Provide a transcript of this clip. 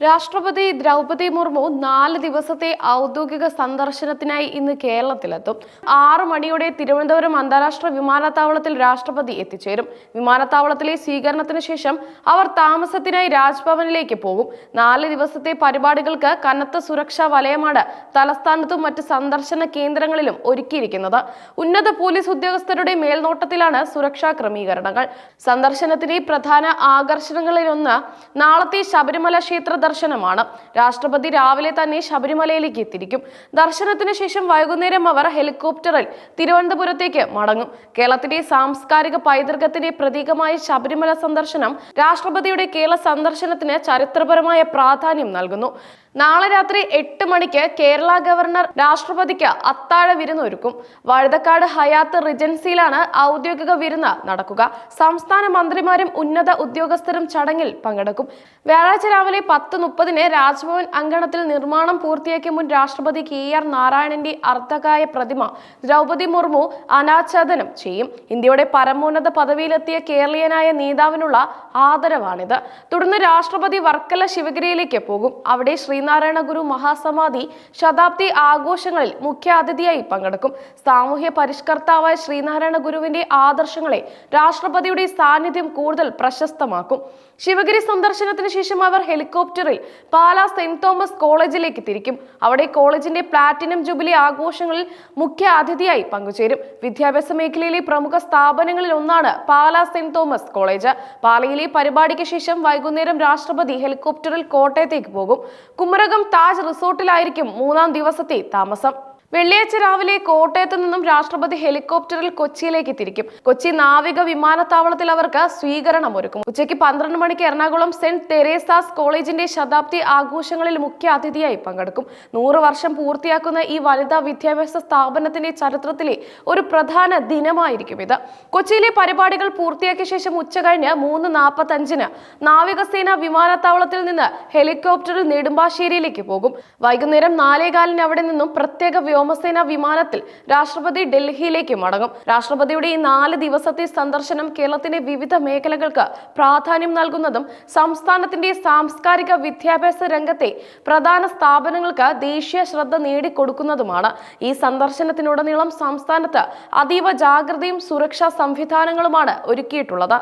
രാഷ്ട്രപതി ദ്രൗപദി മുർമു നാല് ദിവസത്തെ ഔദ്യോഗിക സന്ദർശനത്തിനായി ഇന്ന് കേരളത്തിലെത്തും. ആറ് മണിയോടെ തിരുവനന്തപുരം അന്താരാഷ്ട്ര വിമാനത്താവളത്തിൽ രാഷ്ട്രപതി എത്തിച്ചേരും. വിമാനത്താവളത്തിലെ സ്വീകരണത്തിന് ശേഷം അവർ താമസത്തിനായി രാജ്ഭവനിലേക്ക് പോകും. നാല് ദിവസത്തെ പരിപാടികൾക്ക് കനത്ത സുരക്ഷാ വലയമാണ് തലസ്ഥാനത്തും മറ്റ് സന്ദർശന കേന്ദ്രങ്ങളിലും ഒരുക്കിയിരിക്കുന്നത്. ഉന്നത പോലീസ് ഉദ്യോഗസ്ഥരുടെ മേൽനോട്ടത്തിലാണ് സുരക്ഷാ ക്രമീകരണങ്ങൾ. സന്ദർശനത്തിന്റെ പ്രധാന ആകർഷണങ്ങളിലൊന്ന് നാളത്തെ ശബരിമല ക്ഷേത്ര ദർശനമാണ്. രാഷ്ട്രപതി രാവിലെ തന്നെ ശബരിമലയിലേക്ക് എത്തിയിരിക്കും. ദർശനത്തിന് ശേഷം വൈകുന്നേരം അവർ ഹെലികോപ്റ്ററിൽ തിരുവനന്തപുരത്തേക്ക് മടങ്ങും. കേരളത്തിന്റെ സാംസ്കാരിക പൈതൃകത്തിന്റെ പ്രതീകമായ ശബരിമല സന്ദർശനം രാഷ്ട്രപതിയുടെ കേരള സന്ദർശനത്തിന് ചരിത്രപരമായ പ്രാധാന്യം നൽകുന്നു. നാളെ രാത്രി എട്ട് മണിക്ക് കേരള ഗവർണർ രാഷ്ട്രപതിക്ക് അത്താഴ വിരുന്നൊരുക്കും. വഴുതക്കാട് ഹയാത്ത് റിജൻസിയിലാണ് ഔദ്യോഗിക വിരുന്ന് നടക്കുക. സംസ്ഥാന മന്ത്രിമാരും ഉന്നത ഉദ്യോഗസ്ഥരും ചടങ്ങിൽ പങ്കെടുക്കും. വ്യാഴാഴ്ച രാവിലെ പത്ത് മുപ്പതിന് രാജ്ഭവൻ അങ്കണത്തിൽ നിർമ്മാണം പൂർത്തിയാക്കിയ മുൻ രാഷ്ട്രപതി കെ ആർ നാരായണന്റെ അർദ്ധകായ പ്രതിമ ദ്രൗപദി മുർമു അനാച്ഛാദനം ചെയ്യും. ഇന്ത്യയുടെ പരമോന്നത പദവിയിലെത്തിയ കേരളീയനായ നേതാവിനുള്ള ആദരവാണിത്. തുടർന്ന് രാഷ്ട്രപതി വർക്കല ശിവഗിരിയിലേക്ക് പോകും. അവിടെ ശ്രീനാരായണ ഗുരു മഹാസമാധി ശതാബ്ദി ആഘോഷങ്ങളിൽ മുഖ്യാതിഥിയായി പങ്കെടുക്കും. സാമൂഹ്യ പരിഷ്കർത്താവായ ശ്രീനാരായണ ഗുരുവിന്റെ ആദർശങ്ങളെ രാഷ്ട്രപതിയുടെ സാന്നിധ്യം കൂടുതൽ പ്രശസ്തമാക്കും. ശിവഗിരി സന്ദർശനത്തിന് ശേഷം അവർ ഹെലികോപ്റ്ററിൽ പാലാ സെന്റ് തോമസ് കോളേജിലേക്ക് തിരിക്കും. അവിടെ കോളേജിന്റെ പ്ലാറ്റിനം ജൂബിലി ആഘോഷങ്ങളിൽ മുഖ്യ അതിഥിയായി പങ്കുചേരും. വിദ്യാഭ്യാസ മേഖലയിലെ പ്രമുഖ സ്ഥാപനങ്ങളിൽ ഒന്നാണ് പാലാ സെന്റ് തോമസ് കോളേജ്. പാലയിലെ പരിപാടിക്ക് ശേഷം വൈകുന്നേരം രാഷ്ട്രപതി ഹെലികോപ്റ്ററിൽ കോട്ടയത്തേക്ക് പോകും. കുമരകം താജ് റിസോർട്ടിലായിരിക്കും മൂന്നാം ദിവസത്തെ താമസം. വെള്ളിയാഴ്ച രാവിലെ കോട്ടയത്ത് നിന്നും രാഷ്ട്രപതി ഹെലികോപ്റ്ററിൽ കൊച്ചിയിലേക്ക് തിരിക്കും. കൊച്ചി നാവിക വിമാനത്താവളത്തിൽ അവർക്ക് സ്വീകരണം ഒരുക്കും. ഉച്ചയ്ക്ക് പന്ത്രണ്ട് മണിക്ക് എറണാകുളം സെന്റ് തെരേസാസ് കോളേജിന്റെ ശതാബ്ദി ആഘോഷങ്ങളിൽ മുഖ്യ അതിഥിയായി പങ്കെടുക്കും. നൂറ് വർഷം പൂർത്തിയാക്കുന്ന ഈ വനിതാ വിദ്യാഭ്യാസ സ്ഥാപനത്തിന്റെ ചരിത്രത്തിലെ ഒരു പ്രധാന ദിനമായിരിക്കും ഇത്. കൊച്ചിയിലെ പരിപാടികൾ പൂർത്തിയാക്കിയ ശേഷം ഉച്ച ഉച്ചകഴിഞ്ഞ് മൂന്ന് നാൽപ്പത്തഞ്ചിന് നാവികസേന വിമാനത്താവളത്തിൽ നിന്ന് ഹെലികോപ്റ്ററിൽ നെടുമ്പാശ്ശേരിയിലേക്ക് പോകും. വൈകുന്നേരം നാലേകാലിന് അവിടെ നിന്നും പ്രത്യേക വ്യോമസേന വിമാനത്തിൽ രാഷ്ട്രപതി ഡൽഹിയിലേക്ക് മടങ്ങും. രാഷ്ട്രപതിയുടെ ഈ നാല് ദിവസത്തെ സന്ദർശനം കേരളത്തിന്റെ വിവിധ മേഖലകൾക്ക് പ്രാധാന്യം നൽകുന്നതും സംസ്ഥാനത്തിന്റെ സാംസ്കാരിക വിദ്യാഭ്യാസ രംഗത്തെ പ്രധാന സ്ഥാപനങ്ങൾക്ക് ദേശീയ ശ്രദ്ധ നേടിക്കൊടുക്കുന്നതുമാണ്. ഈ സന്ദർശനത്തിനുടനീളം സംസ്ഥാനത്ത് അതീവ ജാഗ്രതയും സുരക്ഷാ സംവിധാനങ്ങളുമാണ് ഒരുക്കിയിട്ടുള്ളത്.